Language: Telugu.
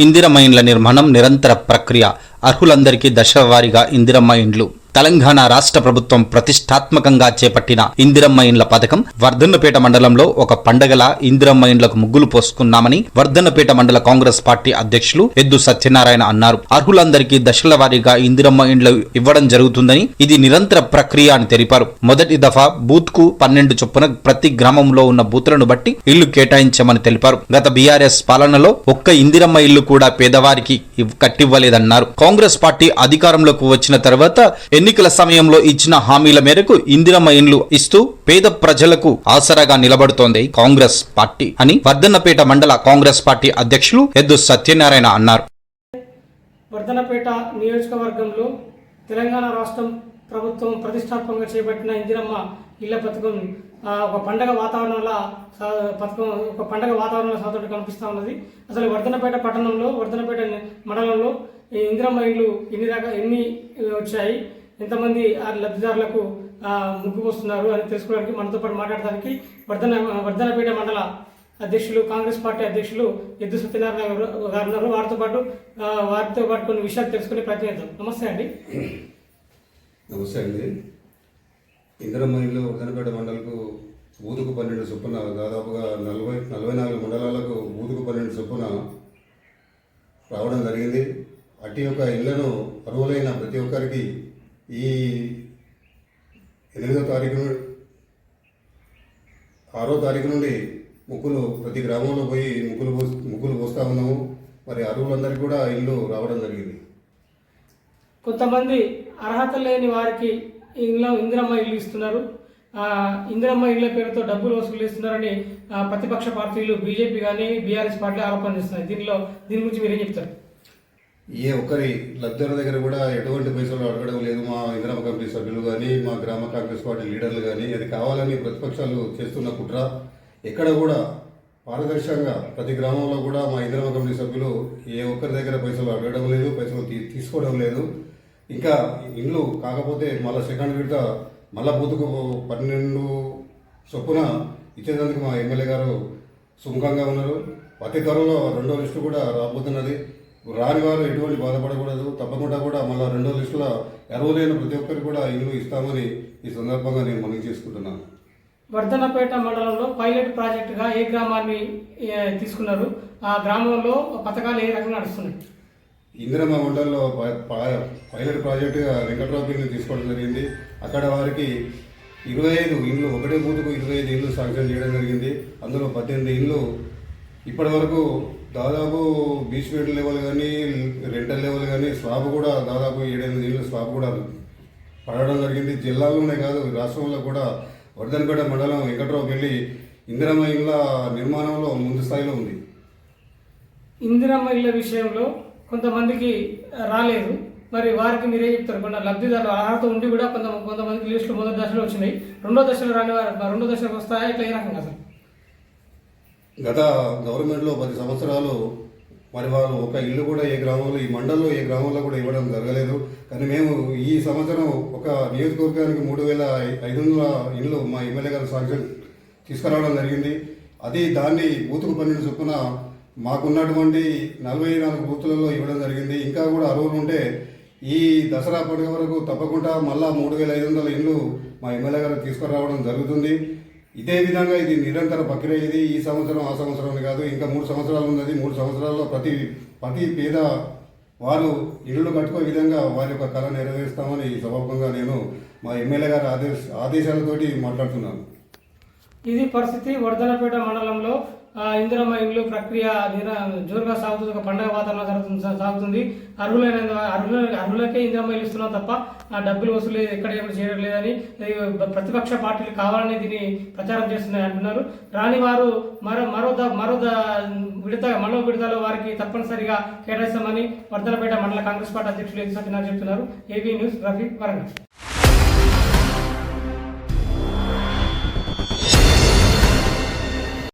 ఇందిరమ్మ నిర్మాణం నిరంతర ప్రక్రియ. అర్హులందరికీ దశవారీగా ఇందిరమ్మ తెలంగాణ రాష్ట్ర ప్రభుత్వం ప్రతిష్టాత్మకంగా చేపట్టిన ఇందిరమ్మ ఇండ్ల పథకం వర్ధన్నపేట మండలంలో ఒక పండగల ఇందిరమ్మ ఇండ్లకు ముగ్గులు పోసుకున్నామని వర్ధన్నపేట మండల కాంగ్రెస్ పార్టీ అధ్యక్షులు ఎద్దు సత్యనారాయణ అన్నారు. అర్హులందరికీ దశల వారీగా ఇందిరమ్మ ఇండ్లు ఇవ్వడం జరుగుతుందని ఇది నిరంతర ప్రక్రియ అని తెలిపారు. మొదటి దఫా బూత్కు పన్నెండు చొప్పున ప్రతి గ్రామంలో ఉన్న బూతులను బట్టి ఇల్లు కేటాయించామని తెలిపారు. గత బీఆర్ఎస్ పాలనలో ఒక్క ఇందిరమ్మ ఇల్లు కూడా పేదవారికి కట్టివ్వలేదన్నారు. కాంగ్రెస్ పార్టీ అధికారంలోకి వచ్చిన తర్వాత ఎన్నికల సమయంలో ఇచ్చిన హామీల మేరకు ఇందిరమ్మ ఇండ్లు ఇస్తూ పేద ప్రజలకు ఆసరాగా నిలబడుతోంది కాంగ్రెస్ పార్టీ అని వర్ధన్నపేట మండల కాంగ్రెస్ పార్టీ అధ్యక్షులు ఎద్దు సత్యనారాయణ అన్నారు. వర్ధనపేట నియోజకవర్గంలో తెలంగాణ రాష్ట్రం ప్రభుత్వం ప్రతిష్టాత్మకంగా చేపట్టిన ఇందిరమ్మ ఇళ్ళ పథకం ఒక పండగ వాతావరణంలో పథకం ఒక పండగ వాతావరణంలో సాధారణ కనిపిస్తూ ఉన్నది. అసలు వర్ధనపేట పట్టణంలో వర్ధనపేట మండలంలో ఈ ఇందిరమ్మ ఇళ్ళు ఎన్ని రకాల ఎన్ని వచ్చాయి? ఎంతమంది ఆ లబ్ధిదారులకు ముగ్గు వస్తున్నారు అని తెలుసుకోవడానికి మనతో పాటు మాట్లాడడానికి వర్ధన వర్ధనపేట మండల అధ్యక్షులు కాంగ్రెస్ పార్టీ అధ్యక్షులు ఎద్దు సత్యనారాయణ గారు గారు ఉన్నారు. వారితో పాటు వారితో పాటు కొన్ని విషయాలు తెలుసుకునే ప్రయత్నం చేద్దాం. నమస్తే అండి. నమస్తే అండి. ఇంద్రమణిలో వర్ధనపేట మండలకు బూతుకు పన్నెండు చొప్పున దాదాపుగా నలభై నలభై నాలుగు మండలాలకు బూతుకు పన్నెండు చొప్పున రావడం జరిగింది. అట్టి యొక్క ఇళ్ళను అర్హులైన ప్రతి ఒక్కరికి ఈ ఎనిమిదో తారీఖు నుండి ఆరో తారీఖు నుండి ముగ్గులు ప్రతి గ్రామంలో పోయి ముగ్గులు పోస్ ముగ్గులు పోస్తూ ఉన్నాము. మరి అరువులందరికీ కూడా ఇల్లు రావడం జరిగింది. కొంతమంది అర్హత లేని వారికి ఇంట్లో ఇందిరమ్మ ఇల్లు ఇస్తున్నారు. ఇందిరమ్మ ఇళ్ళ పేరుతో డబ్బులు వసూలు చేస్తున్నారని ప్రతిపక్ష పార్టీలు బీజేపీ కానీ బీఆర్ఎస్ పార్టీ ఆరోపణ చేస్తున్నాయి. దీనిలో దీని గురించి మీరేం చెప్తారు? ఏ ఒక్కరి లబ్ధిదారుల దగ్గర కూడా ఎటువంటి పైసలు అడగడం లేదు. మా ఇంద్రమ కమిటీ సభ్యులు కానీ మా గ్రామ కాంగ్రెస్ పార్టీ లీడర్లు కానీ అది కావాలని ప్రతిపక్షాలు చేస్తున్న కుట్ర ఎక్కడ కూడా పారదర్శకంగా ప్రతి గ్రామంలో కూడా మా ఇంద్రమ కమిటీ సభ్యులు ఏ ఒక్కరి దగ్గర పైసలు అడగడం లేదు పైసలు తీ- తీసుకోవడం లేదు. ఇంకా ఇండ్లు కాకపోతే మళ్ళీ సెకండ్ విడత మళ్ళా బూతుకు పన్నెండు చొప్పున ఇచ్చేదానికి మా ఎమ్మెల్యే గారు సుముఖంగా ఉన్నారు. అతి త్వరలో రెండో లిస్టు కూడా రాబోతున్నది. రాని వారు ఎటువంటి బాధపడకూడదు. తప్పకుండా కూడా మళ్ళీ రెండో లిస్టులో అర్హులైన ప్రతి ఒక్కరికి కూడా ఇల్లు ఇస్తామని ఈ సందర్భంగా నేను మనవి చేసుకుంటున్నాను. వర్ధనపేట మండలంలో పైలట్ ప్రాజెక్టుగా ఏ గ్రామాన్ని తీసుకున్నారు? ఆ గ్రామంలో పథకాలు ఏ రకంగా నడుస్తున్నాయి? ఇందిరమ్మ మండలంలో పైలట్ ప్రాజెక్టుగా వెంకట్రావుని తీసుకోవడం జరిగింది. అక్కడ వారికి ఇరవై ఐదు ఇండ్లు ఒకటే బూతుకు ఇరవై ఐదు ఇండ్లు శాంక్షన్ చేయడం జరిగింది. అందులో పద్దెనిమిది ఇండ్లు ఇప్పటి వరకు దాదాపు బీచ్ లెవెల్ కానీ రెంటల్ లెవెల్ కానీ స్వాబ్ కూడా దాదాపు ఏడెనిమిది ఏళ్ళు స్వాబ్ కూడా పడడం జరిగింది జిల్లాలోనే కాదు రాష్ట్రంలో కూడా వర్ధన్పేట మండలం వెంకట్రావు వెళ్ళి ఇందిరమ్మ ఇళ్ళ నిర్మాణంలో ముందు స్థాయిలో ఉంది. ఇందిరమ్మ ఇళ్ళ విషయంలో కొంతమందికి రాలేదు. మరి వారికి మీరే చెప్తారు? కొంత లబ్ధిదారులు అర్హత ఉండి కూడా కొంత కొంతమందికి లిస్టులు మొదటి దశలో వచ్చినాయి. రెండో దశలో రాని వారు రెండో దశలోకి వస్తాయా? ఇట్లా ఏ రకంగా అసలు గత గవర్నమెంట్లో పది సంవత్సరాలు మరి వాళ్ళు ఒక ఇల్లు కూడా ఏ గ్రామంలో ఈ మండలంలో ఏ గ్రామంలో కూడా ఇవ్వడం జరగలేదు. కానీ మేము ఈ సంవత్సరం ఒక నియోజకవర్గానికి మూడు వేల ఐదు వందల ఇళ్ళు మా ఎమ్మెల్యే గారు సాంక్షన్ తీసుకురావడం జరిగింది. అది దాన్ని బూతుకు పన్నెండు చొప్పున మాకున్నటువంటి నలభై నాలుగు బూతులలో ఇవ్వడం జరిగింది. ఇంకా కూడా అర్హులు ఉంటే ఈ దసరా పండుగ వరకు తప్పకుండా మళ్ళా మూడు వేల ఐదు వందల ఇండ్లు మా ఎమ్మెల్యే గారు తీసుకురావడం జరుగుతుంది. ఇదే విధంగా ఇది నిరంతర ప్రక్రియ. ఇది ఈ సంవత్సరం ఆ సంవత్సరం కాదు ఇంకా మూడు సంవత్సరాలు ఉన్నది. మూడు సంవత్సరాల్లో ప్రతి ప్రతి పేద వారు ఇళ్ళు కట్టుకునే విధంగా వారి యొక్క కళ నెరవేరుస్తామని ఈ సభాముఖంగా నేను మా ఎమ్మెల్యే గారి ఆదేశ ఆదేశాలతోటి మాట్లాడుతున్నాను. ఇది పరిస్థితి వర్ధనపేట మండలంలో ఇందిరమ్మ ఇల్లు ప్రక్రియ జోరుగా సాగుతుంది. ఒక పండగ వాతావరణం జరుగుతుంది సాగుతుంది. అర్హులైన అర్హుల అర్హులకే ఇందిరమ్మ ఇల్లు ఇస్తున్నాం తప్ప ఆ డబ్బులు వసూలు ఎక్కడ ఎక్కడ చేయడం లేదని ప్రతిపక్ష పార్టీలు కావాలని దీన్ని ప్రచారం చేస్తున్నాయి అంటున్నారు. రాని వారు మరో మరో మరో విడత మరో విడతలో వారికి తప్పనిసరిగా కేటాయిస్తామని వర్ధనపేట మండల కాంగ్రెస్ పార్టీ అధ్యక్షులు ఎన్ సత్యనారాయణ చెప్తున్నారు. AB news Rafi Warangal.